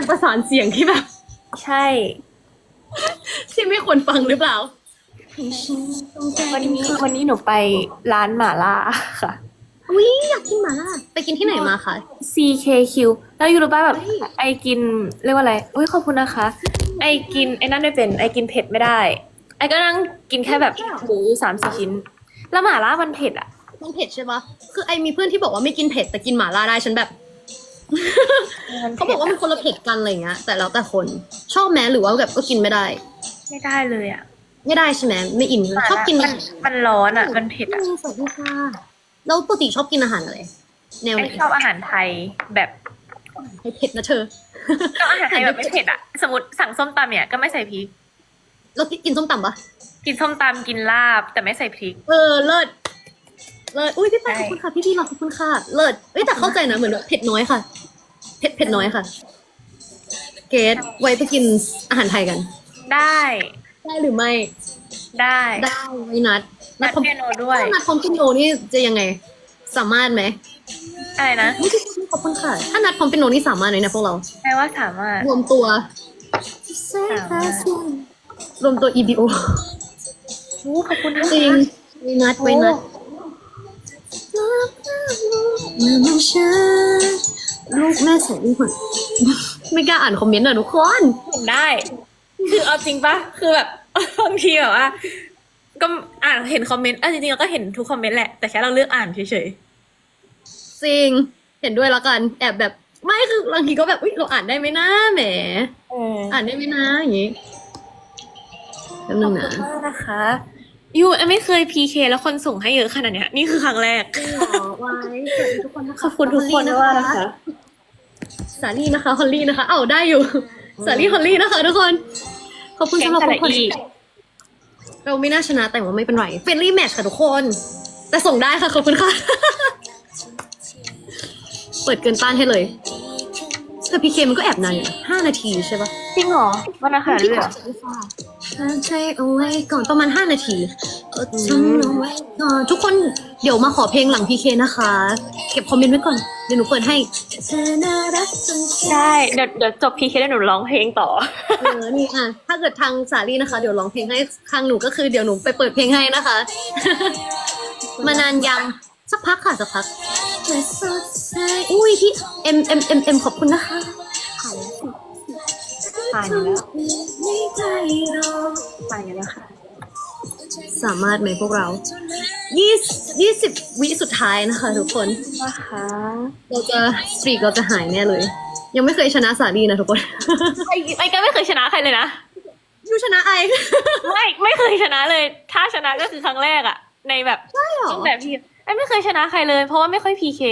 การประสานเสียงที่แบบ ใช่ ที่ไม่ควรฟังหรือเปล่า วันนี้วันนี้หนูไปร้านหม่าล่าค่ะ อุ้ยอยากกินหมาล่าไปกินที่ไหนมาคะ CKQ แล้วยูรู้ป่ะแบบเฮ้ยไอกินเรียกว่าอะไรอุ้ยขอบคุณนะคะ ไอกินไอ้นั่นไม่เป็นไอกินเผ็ดไม่ได้ ไอก็นั่งกินแค่แบบหมูสามสี่ชิ้น แล้วหม่าล่ามันเผ็ดอะ มันเผ็ดใช่ปะคือไอมีเพื่อนที่บอกว่าไม่กินเผ็ดแต่กินหมาล่าได้ฉันแบบ เขาบอกว่ามันคนละเผ็ดกันอะไรเงี้ย แต่แล้วแต่คนชอบแม้หรือว่าแบบก็กินไม่ได้ ไม่ได้เลยอะ ไม่ได้ใช่ไหมไม่อินชอบกินมันมันร้อนอะ มันเผ็ดอะสวัสดีค่ะแล้วปกติชอบกินอาหารอะไรแนวไอไหนชอบอาหารไทยแบบให้เผ็ดนะเธอก็อาหารไทยแบบไม่เผ็ดอะสมมติสั่งส้มตำเนี่ยก็ไม่ใส่พริกแล้วกินส้มตำปะกินส้มตำกินลาบ แต่ไม่ใส่พริก เออเลิศเลิศอุ้ยพี่ปาใช่ขอบคุณค่ะพี่พี่เราขอบคุณค่ะเลิศเอ้ยแต่เข้าใจนะเหมือนแบบเผ็ดน้อยค่ะ เผ็ดเผ็ดน้อยค่ะ เกดไว้ไปกินอาหารไทยกัน ได้ ได้หรือไม่ ได้ ได้ไว้นัดนัดคอมเปียโนด้วยถ้านัดคอมพิโนนี่จะยังไง สามารถไหมอะไรนะไม่ใช่ขอบคุณค่ะ ถ้านัดคอมพิโนนี่สามารถไหมเนะพวกเราแปลว่าสามารถ รวมตัวสามารถรวมตัว EBO โอ้ขอบคุณนะจริงไว้นัดไว้นัด ลูกแม่แสนดีกว่าไม่กล้าอ่านคอมเมนต์อะทุกคนเห็นได้ คือเอาจริงปะคือแบบบางทีแบบว่า ก็อ่านเห็นคอมเมนต์อะจริงๆเราก็เห็นทุกคอมเมนต์แหละ แต่แค่เราเลือกอ่านเฉยจริง เห็นด้วยแล้วกันแอบแบบไม่คือบางทีก็แบบอุ้ยเราอ่านได้ไหมนะแหม ๆเอออ่านได้ไหมนะอย่างงี้แป๊บนึงนะ มากนะคะ ยูไม่เคยพีเคแล้วคนส่งให้เยอะขนาดเนี้ยนี่คือครั้งแรกไว้สวัสดีทุกคนนะะขอบคุณทุกคนด้วยนะคะสาลี่นะคะฮอลลี่นะคะ เอ้าได้อยู่สาลี่ฮอลลี่นะคะ ทุกคน ขอบคุณแก๊งสำหรับแต่ทุละกคนอีเราไม่น่าชนะแต่ว่าไม่เป็นไรเฟรนลี่แมทช์ค่ะทุกคน แต่ส่งได้ค่ะขอบคุณค่ะ เปิดเกินต้านให้เลยแต่พีเคมันก็แอบนานอยู่นะห้านาทีใช่ปะจริงเหรอวันนั้นขนาดนี้เลยเหรอหาย ใจเอาไว้ก่อนประมาณห้านาทีอดทนเอาไว้ก่อนทุกคนเดี๋ยวมาขอเพลงหลังพีเคนะคะ เก็บคอมเมนต์ไว้ก่อน เดี๋ยวหนูเปิดให้เธอน่ารักจนใจได้เดี๋ยวเดี๋ยวจบพีเคแล้วหนูร้องเพลงต่อ เออนี่อะถ้าเกิดทางสาลี่นะคะ เดี๋ยวร้องเพลงให้ทางหนูก็คือเดี๋ยวหนูไปเปิดเพลงให้นะคะ มานานยังสักพักค่ะสักพักอุ้ยพี่เอ็มเอ็มเอ็มเอ็มขอบคุณนะคะ ผ่านแล้วสิผ่านอยู่แล้วไม่ใจรอไปกันแล้วค่ะ สามารถไหมพวกเรายี่ยี่สิบวิสุดท้ายนะคะทุกคน นะคะเราจะสตรีกเราจะหายแน่เลย ยังไม่เคยชนะสาลีนะทุกคน ไอ้ไอ้ก็ไม่เคยชนะใครเลยนะยูชนะไอไม่ไม่เคยชนะเลย ถ้าชนะก็คือครั้งแรกอะในแบบใช่หรอตั้งแต่พี่ไอ้ไม่เคยชนะใครเลย เพราะว่าไม่ค่อยพีเค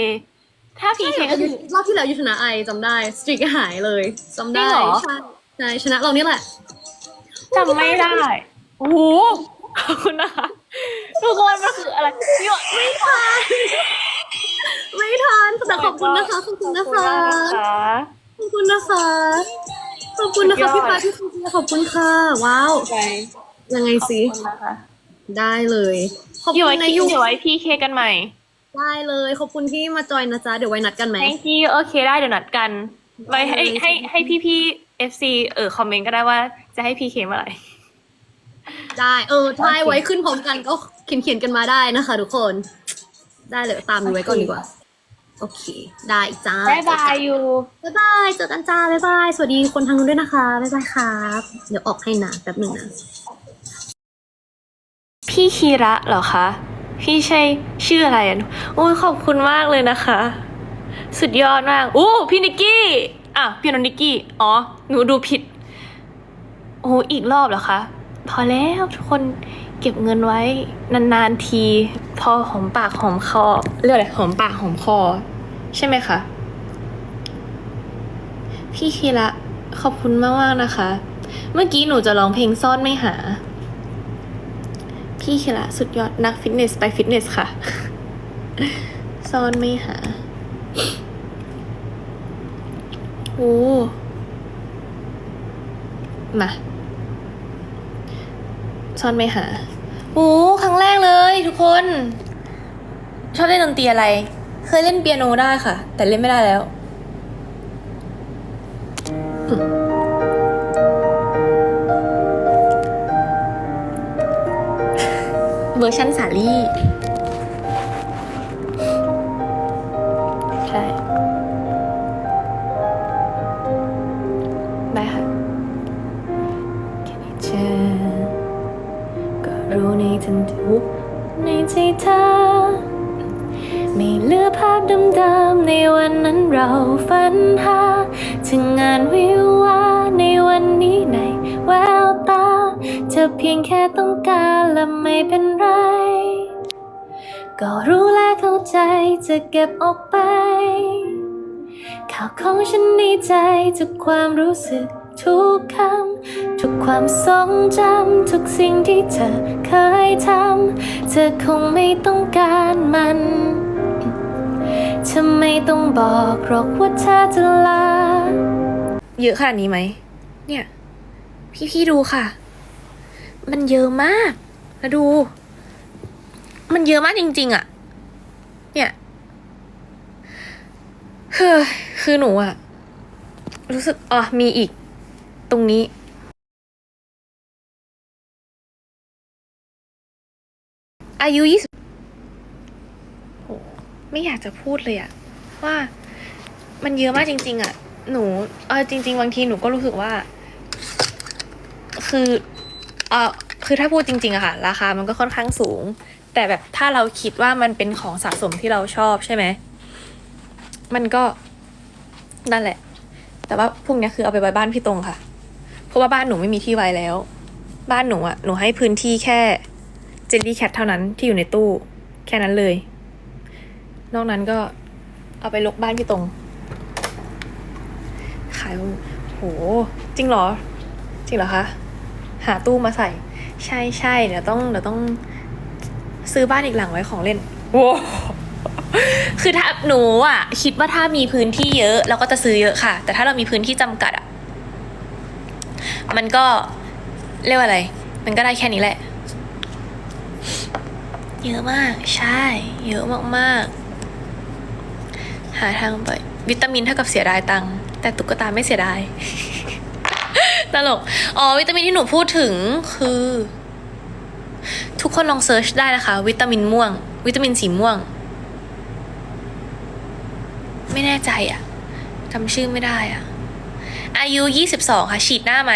ถ้าพีเคก็คือรอบที่แล้วยูชนะไอจำได้สตรีกหายเลยจำได้จริงเหรอใช่ ใช่ชนะเรานี่แหละจำไม่ได้โอ้โหขอบคุณนะคะทุกคนมันคืออะไรพี่ว่าไม่ทันไม่ทันแต่ขอบคุณนะคะขอบคุณนะคะขอบคุณนะคะขอบคุณนะคะพี่ปาที่คุณขอบคุณค่ะว้าวใจยังไงขอบสิคุณนะคะได้เลยขอบเดี๋ยวคุไว้ณนะคิยูวเดี๋ยวไว้พีเคกันใหม่ ได้เลยขอบคุณที่มาจอยนะจ๊ะเดี๋ยวไว้นัดกันไหม thank you โอเคได้เดี๋ยวนัดกันไว้ให้ได้เลยให้ให้พี่พี่ เอฟซีเออคอมเมนต์ก็ได้ว่าจะให้พีเคเมื่อไหร่ได้เออใช่โอเคไว้ขึ้นพร้อมกันก็เขียนเขียนๆกันมาได้นะคะทุกคน ได้เลยตามดูไว้ก่อนดีกว่า โอเค ได้จ้าบายบายยูบ๊ายบายเจอกันจ้าบ๊ายบาย สวัสดีคนทางนู้นด้วยนะคะบ๊ายบายครับ เดี๋ยวออกให้นะแป๊บหนึ่งนะ พี่คีระเหรอคะ พี่ใช่ชื่ออะไรอะโอ้ยขอบคุณมากเลยนะคะ สุดยอดมาก โอ้ พี่นิกกี้ อะพี่นนนิกกี้ อ๋อ หนูดูผิด โอ้อีกรอบเหรอคะ พอแล้วทุกคนเก็บเงินไว้นานๆที พอหอมปากหอมคอ เรียกอะไรหอมปากหอมคอ ใช่ไหมคะ พี่คีระขอบคุณมากๆนะคะ เมื่อกี้หนูจะร้องเพลงซ่อนไม่หา พี่เคละสุดยอดนักฟิตเนสไปฟิตเนสค่ะ ซ่อนไม่หา โอ้มาซ่อนไม่หาโอ้ครั้งแรกเลยทุกคน ชอบเล่นดนตรีอะไร เคยเล่นเปียโนได้ค่ะ แต่เล่นไม่ได้แล้วเวอร์ชันสาลี่ ไม่เหลือภาพเดิมๆในวันนั้นเราฝันหาถึงงานวิวาในวันนี้ในแววตาเธอเพียงแค่ต้องการและไม่เป็นไร ก็รู้และเข้าใจจะเก็บออกไป ข่าวของฉันในใจทุกความรู้สึกทุกคำทุกความทรงจำทุกสิ่งที่เธอเคยทำ เธอคงไม่ต้องการมัน เธอไม่ต้องบอกหรอกว่าเธอจะลา เยอะขนาดนี้ไหม เนี่ย พี่ๆดูค่ะ มันเยอะมากแล้วดู มันเยอะมากจริง ๆอะเนี่ยเฮ้ยคือหนูอะรู้สึกอ๋อมีอีก ตรงนี้อายุยี่สิบ ไม่อยากจะพูดเลยอะว่ามันเยอะมากจริง ๆอะหนูเออจริง ๆ บางทีหนูก็รู้สึกว่า คือเออคือถ้าพูดจริงๆอะค่ะ ราคามันก็ค่อนข้างสูง แต่แบบถ้าเราคิดว่ามันเป็นของสะสมที่เราชอบใช่ไหมมันก็นั่นแหละ แต่ว่าพวกนี้คือเอาไปไว้บ้านพี่ตรงค่ะ เพราะว่าบ้านหนูไม่มีที่ไว้แล้ว บ้านหนูอะหนูให้พื้นที่แค่เจลลี่แคทเท่านั้นที่อยู่ในตู้ แค่นั้นเลย นอกนั้นก็เอาไปลกบ้านพี่ตรง ขายโห จริงเหรอ จริงเหรอคะ หาตู้มาใส่ ใช่ใช่เดี๋ยวต้องเดี๋ยวต้องซื้อบ้านอีกหลังไว้ของเล่นว้าวคือถ้าหนูอะ คิดว่าถ้ามีพื้นที่เยอะ เราก็จะซื้อเยอะค่ะ แต่ถ้าเรามีพื้นที่จำกัดอะ มันก็เรียกว่าอะไร มันก็ได้แค่นี้แหละ เยอะมาก ใช่ เยอะมากๆ หาทางไปวิตามินเท่ากับเสียดายตังค์แต่ตุ๊กตาไม่เสียดาย ตลก อ๋อ วิตามินที่หนูพูดถึงคือ ทุกคนลองเซิร์ชได้นะคะ วิตามินม่วง วิตามินสีม่วง ไม่แน่ใจอะจำชื่อไม่ได้อะอายุ 22 ค่ะ ฉีดหน้าไหม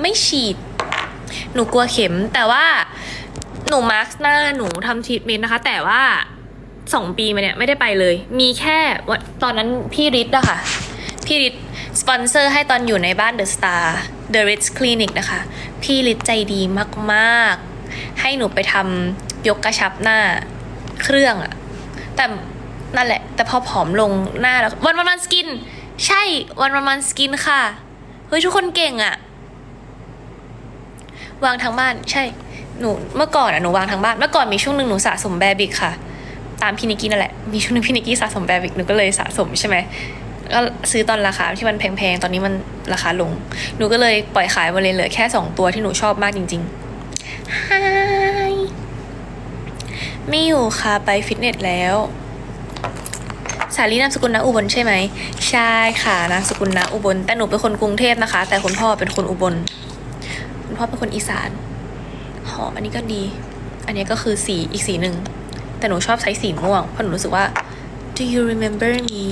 ไม่ฉีด หนูกลัวเข็มแต่ว่าหนูมาร์กหน้าหนูทำทรีทเมนต์นะคะ แต่ว่า สองปีมาเนี่ยไม่ได้ไปเลย มีแค่วันตอนนั้นพี่ริทอะค่ะ พี่ริทสปอนเซอร์ให้ตอนอยู่ในบ้านเดอะสตาร์ The Ritz Clinic นะคะ พี่ริทใจดีมากๆ ให้หนูไปทำยกกระชับหน้าเครื่องอะแต่นั่นแหละ แต่พอผอมลงหน้าแล้ววันวันมันสกิน ใช่วันวันมันสกินค่ะ เฮ้ย ทุกคนเก่งอะวางทั้งบ้านใช่หนูเมื่อก่อนอะหนูวางทั้งบ้าน เมื่อก่อนมีช่วงหนึ่งหนูสะสมแบบิกค่ะ ตามพี่นิกกี้นั่นแหละ มีช่วงหนึงพี่นิกกี้สะสมแบบิกหนูก็เลยสะสมใช่ไหมก็ซื้อตอนราคาที่มันแพงๆ ตอนนี้มันราคาลง หนูก็เลยปล่อยขายมาเลยเหลือแค่สองตัวที่หนูชอบมากจริงๆ Hi ไม่อยู่ค่ะไปฟิตเนสแล้ว สาลีนามสกุลนะอุบลใช่ไหม ใช่ค่ะนามสกุลนะอุบล แต่หนูเป็นคนกรุงเทพนะคะ แต่คุณพ่อเป็นคนอุบล คุณพ่อเป็นคนอีสาน หอมอันนี้ก็ดี อันนี้ก็คือสีอีกสีหนึ่ง แต่หนูชอบใช้สีม่วง เพราะหนูรู้สึกว่า Do you remember me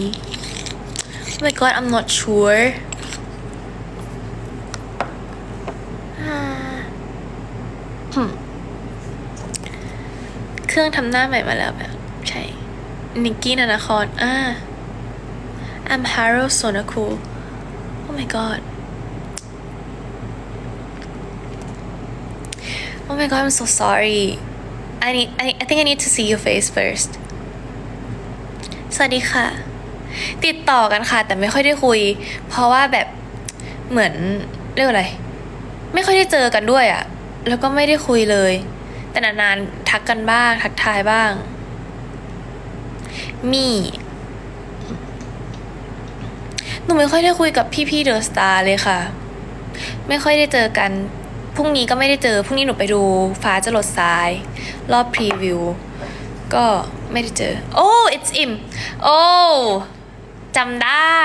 Oh my god I'm not sure เครื่องทำหน้าใหม่มาแล้วแบบใช่ นิกกี้นานาคอนอ่า I'm Haro Sonaku Oh my god Oh my god I'm so sorry I need I, I think I need to see your face first สวัสดีค่ะ ติดต่อกันค่ะ แต่ไม่ค่อยได้คุย เพราะว่าแบบเหมือนเรียกอะไร ไม่ค่อยได้เจอกันด้วยอะ่ะแล้วก็ไม่ได้คุยเลย แต่นานๆทักกันบ้าง ทักทายบ้าง มีหนูไม่ค่อยได้คุยกับพี่ๆเดอะสตาร์เลยค่ะ ไม่ค่อยได้เจอกัน พรุ่งนี้ก็ไม่ได้เจอ พรุ่งนี้หนูไปดูฟ้าจะหลดทราย รอบพรีวิว ก็ไม่ได้เจอ โอ้ it's im โอ้จำได้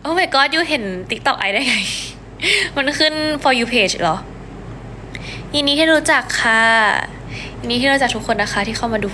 โอ้ my god ยูเห็น TikTok ไอได้ไง มันขึ้น for you page เหรอ ยินดีที่รู้จักค่ะ ยินดีที่รู้จักทุกคนนะคะที่เข้ามาดู